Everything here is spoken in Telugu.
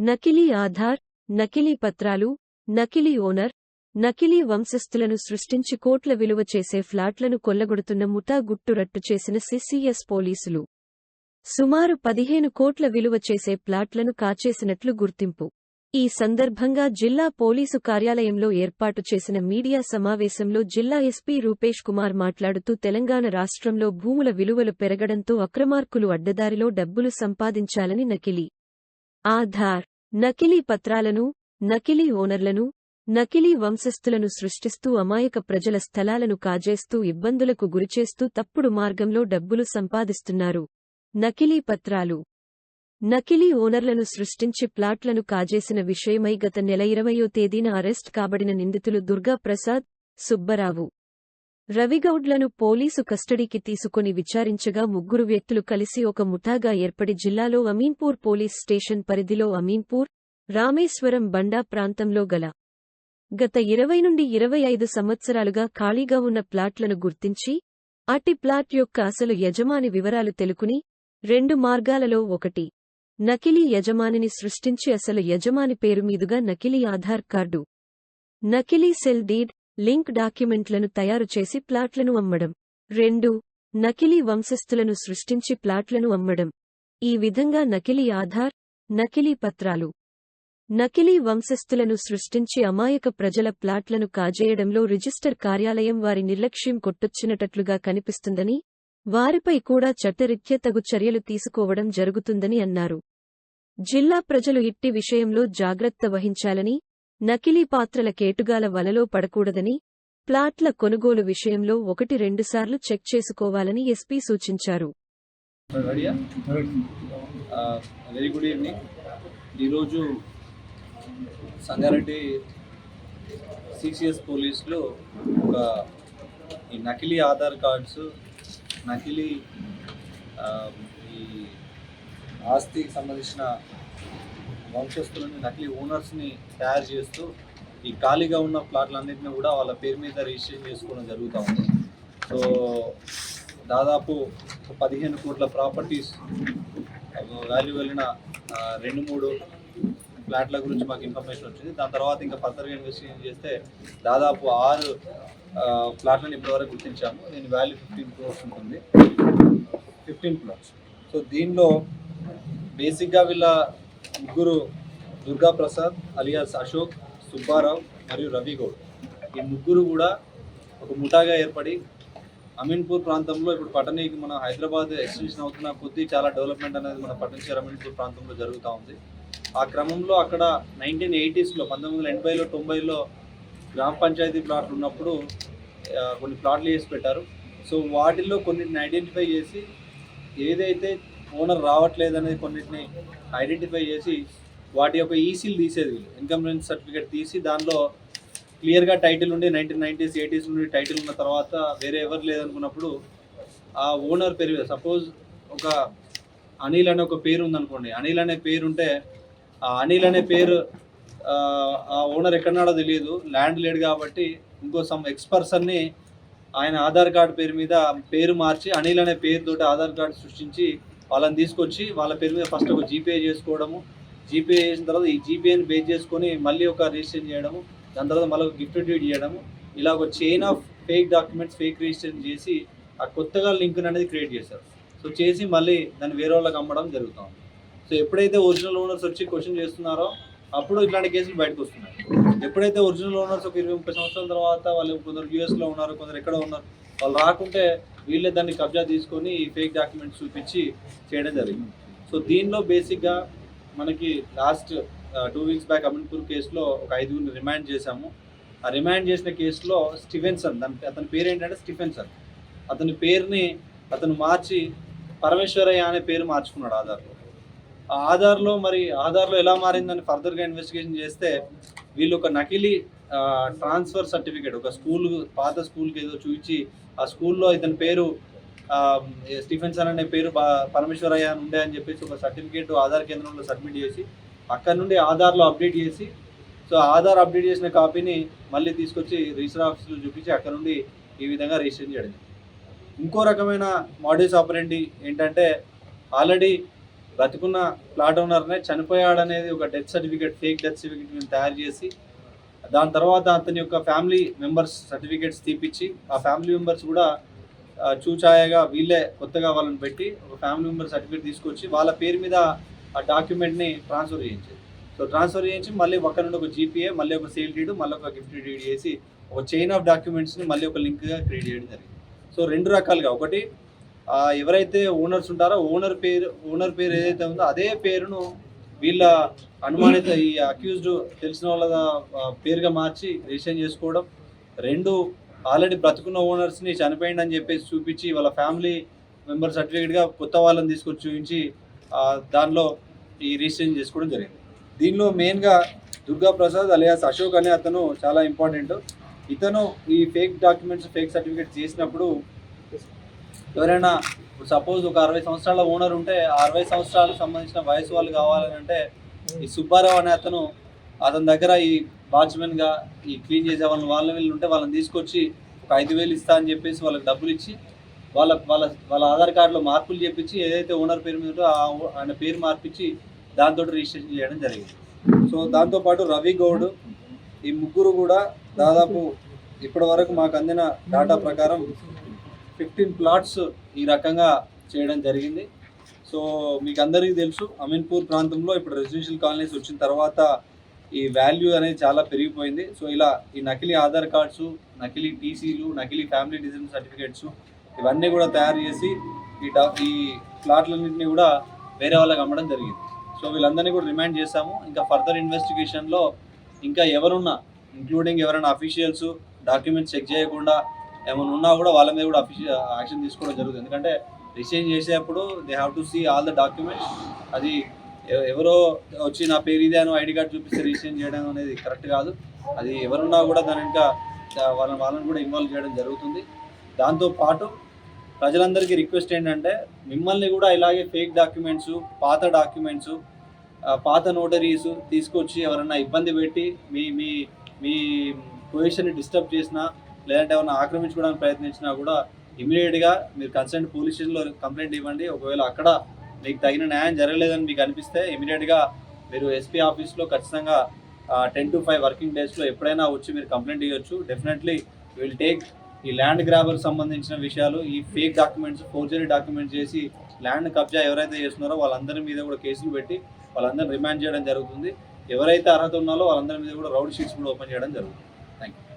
నకిలీ ఆధార్ నకిలీ పత్రాలు నకిలీ ఓనర్ నకిలీ వంశస్థులను సృష్టించి కోట్ల విలువ చేసే ఫ్లాట్లను కొల్లగొడుతున్న ముఠా గుట్టు రట్టు చేసిన సిసిఎస్ పోలీసులు. సుమారు పదిహేను కోట్ల విలువ చేసే ప్లాట్లను కాచేసినట్లు గుర్తింపు. ఈ సందర్భంగా జిల్లా పోలీసు కార్యాలయంలో ఏర్పాటు చేసిన మీడియా సమావేశంలో జిల్లా ఎస్పీ రూపేష్ కుమార్ మాట్లాడుతూ తెలంగాణ రాష్ట్రంలో భూముల విలువలు పెరగడంతో అక్రమార్కులు అడ్డదారిలో డబ్బులు సంపాదించాలని నకిలీ ఆధార్. నకిలీ పత్రాలను నకిలీ ఓనర్లను నకిలీ వంశస్థులను సృష్టిస్తూ అమాయక ప్రజల స్థలాలను కాజేస్తూ ఇబ్బందులకు గురిచేస్తూ తప్పుడు మార్గంలో డబ్బులు సంపాదిస్తున్నారు. నకిలీ పత్రాలు. నకిలీ ఓనర్లను సృష్టించి ప్లాట్లను కాజేసిన విషయమై గత నెల ఇరవయో తేదీన అరెస్ట్ కాబడిన నిందితులు దుర్గా ప్రసాద్ సుబ్బరావు. రవిగౌడ్లను పోలీసు కస్టడీకి తీసుకుని విచారించగా ముగ్గురు వ్యక్తులు కలిసి ఒక ముఠాగా ఏర్పడి జిల్లాలో అమీన్పూర్ పోలీస్ స్టేషన్ పరిధిలో అమీన్పూర్ రామేశ్వరం బండా ప్రాంతంలో గల గత ఇరవై నుండి ఇరవై ఐదు సంవత్సరాలుగా ఖాళీగా ఉన్న ప్లాట్లను గుర్తించి అటి ప్లాట్ యొక్క అసలు యజమాని వివరాలు తెలుకుని రెండు మార్గాలలో ఒకటి. నకిలీ యజమానిని సృష్టించి అసలు యజమాని పేరు మీదుగా నకిలీ ఆధార్ కార్డు. నకిలీ సెల్ డీడ్ లింక్ డాక్యుమెంట్లను తయారు చేసి ప్లాట్లను అమ్మడం. రెండు నకిలీ వంశస్థులను సృష్టించి ప్లాట్లను అమ్మడం. ఈ విధంగా నకిలీ ఆధార్ నకిలీ పత్రాలు. నకిలీ వంశస్థులను సృష్టించి అమాయక ప్రజల ప్లాట్లను కాజేయడంలో రిజిస్టర్ కార్యాలయం వారి నిర్లక్ష్యం కొట్టొచ్చినట్లుగా కనిపిస్తుందని వారిపై కూడా చట్టరీత్యా తగు చర్యలు తీసుకోవడం జరుగుతుందని అన్నారు. జిల్లా ప్రజలు ఇట్టి విషయంలో జాగ్రత్త వహించాలని నకిలీ పాత్రల కేటుగాల వలలో పడకూడదని ప్లాట్ల కొనుగోలు విషయంలో ఒకటి రెండుసార్లు చెక్ చేసుకోవాలని ఎస్పీ సూచించారు. Very good evening. ఈరోజు సంగారెడ్డి సిసిఎస్ పోలీసులు ఒక ఈ నకిలీ ఆధార్ కార్డ్స్ నకిలీ ఈ ఆస్తికి సంబంధించిన వంశస్థులని నకిలీ ఓనర్స్ని తయారు చేస్తూ ఈ ఖాళీగా ఉన్న ప్లాట్లన్నింటినీ కూడా వాళ్ళ పేరు మీద రిజిస్ట్రేషన్ చేసుకోవడం జరుగుతూ ఉంది. సో దాదాపు పదిహేను కోట్ల ప్రాపర్టీస్ వాల్యూ వెళ్ళిన రెండు మూడు ఫ్లాట్ల గురించి మాకు ఇన్ఫర్మేషన్ వచ్చింది. దాని తర్వాత ఇంకా ఫర్దర్గా ఇన్వెస్టిగేషన్ చేస్తే దాదాపు ఆరు ఫ్లాట్లను ఇప్పటివరకు గుర్తించాము. దీని వాల్యూ ఫిఫ్టీన్ క్రోర్స్ ఉంటుంది. ఫిఫ్టీన్ ఫ్లాట్స్ సో దీనిలో బేసిక్గా వీళ్ళ ముగ్గురు దుర్గా ప్రసాద్ అలియాస్ అశోక్ సుబ్బారావు మరియు రవి గౌడ్. ఈ ముగ్గురు కూడా ఒక ముఠాగా ఏర్పడి అమీన్పూర్ ప్రాంతంలో ఇప్పుడు పట్టణీకి మన హైదరాబాద్ ఎక్స్టెన్షన్ అవుతున్న కొద్దీ చాలా డెవలప్మెంట్ అనేది మన పట్టణచేరు అమీన్పూర్ ప్రాంతంలో జరుగుతూ ఉంది. ఆ క్రమంలో అక్కడ నైన్టీన్ ఎయిటీస్లో పంతొమ్మిది వందల ఎనభైలో తొంభైలో గ్రామ పంచాయతీ ప్లాట్లు ఉన్నప్పుడు కొన్ని ప్లాట్లు వేసి పెట్టారు. సో వాటిల్లో కొన్నిటిని ఐడెంటిఫై చేసి ఏదైతే ఓనర్ రావట్లేదు అనేది కొన్నిటిని ఐడెంటిఫై చేసి వాటి యొక్క ఈసీలు తీసేది వీళ్ళు. ఇన్కమ్ రెన్స్ సర్టిఫికేట్ తీసి దానిలో క్లియర్గా టైటిల్ ఉండి నైన్టీన్ నైంటీస్ ఎయిటీస్ నుండి టైటిల్ ఉన్న తర్వాత వేరే ఎవరు లేదనుకున్నప్పుడు ఆ ఓనర్ పేరు సపోజ్ ఒక అనిల్ అనే ఒక పేరు ఉందనుకోండి. అనిల్ అనే పేరు ఉంటే ఆ అనిల్ అనే పేరు ఆ, ఓనర్ ఎక్కడన్నాడో తెలియదు. ల్యాండ్ లేడు కాబట్టి ఇంకో సమ్ ఎక్స్ పర్సన్ని ఆయన ఆధార్ కార్డు పేరు మీద పేరు మార్చి అనిల్ అనే పేరుతోటి ఆధార్ కార్డు సృష్టించి వాళ్ళని తీసుకొచ్చి వాళ్ళ పేరు మీద ఫస్ట్ ఒక జీపే చేసుకోవడము. జీపే చేసిన తర్వాత ఈ జీపేని బేస్ చేసుకొని మళ్ళీ ఒక రిజిస్ట్రేషన్ చేయడము. దాని తర్వాత మళ్ళీ ఒక గిఫ్ట్ డ్యూట్ చేయడము. ఇలా ఒక chain of fake documents fake registration చేసి ఆ కొత్తగా లింక్ అనేది క్రియేట్ చేశారు. సో చేసి మళ్ళీ దాన్ని వేరే వాళ్ళకి అమ్మడం జరుగుతుంది. సో ఎప్పుడైతే ఒరిజినల్ ఓనర్స్ వచ్చి క్వశ్చన్ చేస్తున్నారో అప్పుడు ఇట్లాంటి కేసులు బయటకు వస్తున్నాయి. ఎప్పుడైతే ఒరిజినల్ ఓనర్స్ ఒక ఇరవై ముప్పై సంవత్సరాల తర్వాత వాళ్ళు కొందరు యూఎస్లో ఉన్నారు కొందరు ఎక్కడ ఉన్నారు వాళ్ళు రాకుంటే వీళ్ళే దాన్ని కబ్జా తీసుకొని ఈ ఫేక్ డాక్యుమెంట్స్ చూపించి చేయడం జరిగింది. సో దీనిలో బేసిక్గా మనకి last two weeks back Amanpur కేసులో ఒక ఐదుగురిని రిమాండ్ చేశాము. ఆ రిమాండ్ చేసిన కేసులో స్టిఫెన్సన్ దాని అతని పేరు ఏంటంటే స్టిఫెన్సన్. అతని పేరుని అతను మార్చి పరమేశ్వరయ్య అనే పేరు మార్చుకున్నాడు ఆధార్లో. ఆ ఆధార్లో మరి ఆధార్లో ఎలా మారిందని ఫర్దర్గా ఇన్వెస్టిగేషన్ చేస్తే వీళ్ళు ఒక నకిలీ ట్రాన్స్ఫర్ సర్టిఫికేట్ ఒక స్కూల్ పాత స్కూల్కి ఏదో చూపించి ఆ స్కూల్లో ఇతని పేరు ఆ, స్టీఫెన్సన్ అనే పేరు పరమేశ్వరయ్య అని ఉండే అని చెప్పేసి ఒక సర్టిఫికేట్ ఆధార్ కేంద్రంలో సబ్మిట్ చేసి అక్కడ నుండి ఆధార్లో అప్డేట్ చేసి సో ఆధార్ అప్డేట్ చేసిన కాపీని మళ్ళీ తీసుకొచ్చి రిజిస్టర్ ఆఫీస్లో చూపించి అక్కడ నుండి ఈ విధంగా రిజిస్టర్ చేయడం ఇంకో రకమైన మోడల్స్ ఆపరేంటి ఏంటంటే ఆల్రెడీ బ్రతుకున్న ప్లాట్ ఓనర్నే చనిపోయాడనేది ఒక death certificate fake death certificate మేము తయారు చేసి దాని తర్వాత అతని యొక్క ఫ్యామిలీ మెంబర్స్ సర్టిఫికేట్స్ తీపిచ్చి ఆ ఫ్యామిలీ మెంబర్స్ కూడా చూచాయగా వీళ్ళే కొత్తగా వాళ్ళని పెట్టి ఒక ఫ్యామిలీ మెంబర్ సర్టిఫికేట్ తీసుకొచ్చి వాళ్ళ పేరు మీద ఆ డాక్యుమెంట్ని ట్రాన్స్ఫర్ చేయించారు. సో ట్రాన్స్ఫర్ చేయించి మళ్ళీ ఒక నుండి ఒక జీపీఏ మళ్ళీ ఒక సేల్ డీడ్ మళ్ళీ ఒక గిఫ్ట్ డీడ్ చేసి ఒక చైన్ ఆఫ్ డాక్యుమెంట్స్ని మళ్ళీ ఒక లింక్గా క్రియేట్ చేయడం జరిగింది. సో రెండు రకాలుగా. ఒకటి ఎవరైతే ఓనర్స్ ఉంటారో ఓనర్ పేరు ఓనర్ పేరు ఏదైతే ఉందో అదే పేరును వీళ్ళ అనుమానిత ఈ అక్యూజ్డ్ తెలిసిన వాళ్ళ పేరుగా మార్చి రిజిస్ట్రేషన్ చేసుకోవడం రెండు ఆల్రెడీ బ్రతుకున్న ఓనర్స్ని చనిపోయింది అని చెప్పేసి చూపించి వాళ్ళ ఫ్యామిలీ మెంబర్ సర్టిఫికేట్గా కొత్త వాళ్ళని తీసుకొచ్చి చూపించి దానిలో ఈ రిజిస్ట్రేషన్ చేసుకోవడం జరిగింది. దీనిలో మెయిన్గా దుర్గా ప్రసాద్ అలియాస్ అశోక్ అనే అతను చాలా ఇంపార్టెంట్. ఇతను ఈ ఫేక్ డాక్యుమెంట్స్ ఫేక్ సర్టిఫికేట్ చేసినప్పుడు ఎవరైనా సపోజ్ ఒక అరవై సంవత్సరాల ఓనర్ ఉంటే ఆ అరవై సంవత్సరాలకు సంబంధించిన వయసు వాళ్ళు కావాలని అంటే ఈ సుబ్బారావు అనే అతను అతని దగ్గర ఈ వాచ్మెన్గా ఈ క్లీన్ చేసే వాళ్ళని వాళ్ళని వీళ్ళు ఉంటే వాళ్ళని తీసుకొచ్చి ఒక ఐదు వేలు ఇస్తా అని చెప్పేసి వాళ్ళకి డబ్బులు ఇచ్చి వాళ్ళ వాళ్ళ వాళ్ళ ఆధార్ కార్డులో మార్పులు చేపించి ఏదైతే ఓనర్ పేరు మీద ఆయన పేరు మార్పించి దాంతో రిజిస్ట్రేషన్ చేయడం జరిగింది. సో దాంతోపాటు రవి గౌడ్ ఈ ముగ్గురు కూడా దాదాపు ఇప్పటి వరకు మాకు అందిన డేటా ప్రకారం ఫిఫ్టీన్ ప్లాట్స్ ఈ రకంగా చేయడం జరిగింది. సో మీకు అందరికీ తెలుసు అమీన్పూర్ ప్రాంతంలో ఇప్పుడు రెసిడెన్షియల్ కాలనీస్ వచ్చిన తర్వాత ఈ వాల్యూ అనేది చాలా పెరిగిపోయింది. సో ఇలా ఈ నకిలీ ఆధార్ కార్డ్స్ నకిలీ టీసీలు నకిలీ ఫ్యామిలీ డిజైన్ సర్టిఫికేట్స్ ఇవన్నీ కూడా తయారు చేసి ఈ డా ఈ ప్లాట్లన్నింటినీ కూడా వేరే వాళ్ళకి అమ్మడం జరిగింది. సో వీళ్ళందరినీ కూడా రిమాండ్ చేశాము. ఇంకా ఫర్దర్ ఇన్వెస్టిగేషన్లో ఇంకా ఎవరున్నా ఇంక్లూడింగ్ ఎవరైనా అఫీషియల్స్ డాక్యుమెంట్స్ చెక్ చేయకుండా ఏమైనా ఉన్నా కూడా వాళ్ళ మీద కూడా అఫీషియల్ యాక్షన్ తీసుకోవడం జరుగుతుంది ఎందుకంటే రిసైన్ చేసేటప్పుడు they have to see all the documents అది ఎవరో వచ్చి నా పేరు ఇదే అని ఐడి కార్డ్ చూపిస్తే రిజిస్ట్రేషన్ చేయడం అనేది కరెక్ట్ కాదు అది ఎవరున్నా కూడా దాని ఇంకా వాళ్ళని వాళ్ళని కూడా ఇన్వాల్వ్ చేయడం జరుగుతుంది దాంతో పాటు ప్రజలందరికీ రిక్వెస్ట్ ఏంటంటే మిమ్మల్ని కూడా ఇలాగే ఫేక్ డాక్యుమెంట్స్ పాత డాక్యుమెంట్స్ పాత నోటరీస్ తీసుకొచ్చి ఎవరన్నా ఇబ్బంది పెట్టి మీ మీ మీ పొజిషన్ని డిస్టర్బ్ చేసినా లేదంటే ఏమైనా ఆక్రమించుకోవడానికి ప్రయత్నించినా కూడా ఇమీడియట్గా మీరు కన్సర్న్ పోలీస్ స్టేషన్లో కంప్లైంట్ ఇవ్వండి. ఒకవేళ అక్కడ మీకు తగిన న్యాయం జరగలేదని మీకు అనిపిస్తే ఇమీడియట్గా మీరు ఎస్పీ ఆఫీస్లో ఖచ్చితంగా టెన్ టు ఫైవ్ వర్కింగ్ డేస్లో ఎప్పుడైనా వచ్చి మీరు కంప్లైంట్ ఇవ్వచ్చు. డెఫినెట్లీ విల్ టేక్ ఈ ల్యాండ్ గ్రాబర్ సంబంధించిన విషయాలు ఈ ఫేక్ డాక్యుమెంట్స్ ఫోర్జరీ డాక్యుమెంట్స్ చేసి ల్యాండ్ కబ్జా ఎవరైతే చేస్తున్నారో వాళ్ళందరి మీద కూడా కేసులు పెట్టి వాళ్ళందరిని రిమాండ్ చేయడం జరుగుతుంది. ఎవరైతే అర్హత ఉన్నారో వాళ్ళందరి మీద కూడా రౌడ్ షీట్స్ కూడా ఓపెన్ చేయడం జరుగుతుంది. Thank you